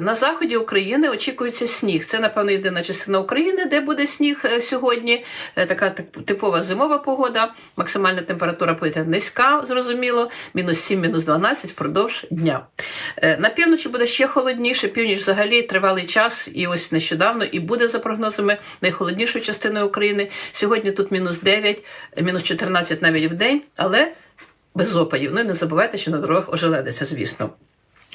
На заході України очікується сніг. Це, напевно, єдина частина України, де буде сніг е, сьогодні. Е, Така типова зимова погода. Максимальна температура повітря низька, зрозуміло, мінус 7, мінус 12 впродовж дня. Е, На півночі буде ще холодніше. Північ взагалі тривалий час, і ось нещодавно і буде за прогнозами найхолоднішою частиною України. Сьогодні тут мінус 9, е, мінус 14 навіть в день, але без опадів. Ну і не забувайте, що на дорогах ожеледиться, звісно.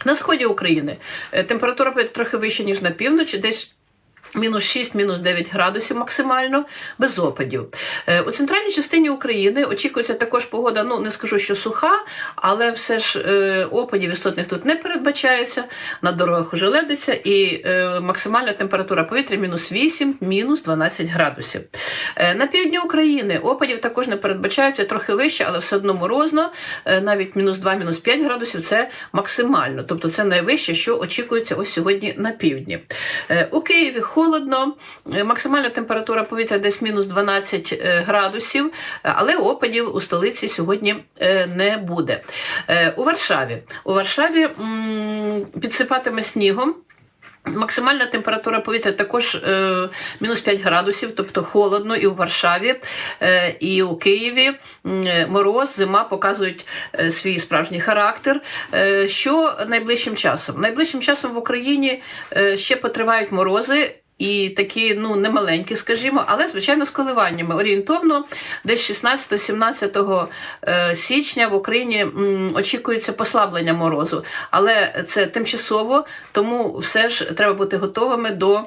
На сході України е, температура буде трохи вища, ніж на півночі, десь. Мінус 6, мінус 9 градусів максимально, без опадів. Е, У центральній частині України очікується також погода, ну не скажу, що суха, але все ж е, опадів істотних тут не передбачається, на дорогах ожеледиться і е, максимальна температура повітря мінус 8, мінус 12 градусів. На півдні України опадів також не передбачається, трохи вище, але все одно морозно, навіть мінус 2, мінус 5 градусів це максимально, тобто це найвище, що очікується ось сьогодні на півдні. У Києві холодно, е, максимальна температура повітря десь мінус 12 е, градусів, але опадів у столиці сьогодні е, не буде. У Варшаві у Варшаві підсипатиме снігом. Максимальна температура повітря також мінус 5 градусів, тобто холодно і у Варшаві, і у Києві мороз, зима показують свій справжній характер. Що найближчим часом? Найближчим часом в Україні ще потривають морози. І такі, ну, немаленькі, скажімо, але, звичайно, з коливаннями. Орієнтовно, десь 16-17 е, січня в Україні очікується послаблення морозу. Але це тимчасово, тому все ж треба бути готовими до.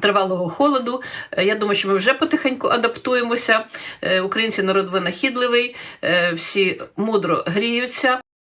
Тривалого холоду. Е, Я думаю, що ми вже потихеньку адаптуємося. Е, Українці народ винахідливий, всі мудро гріються.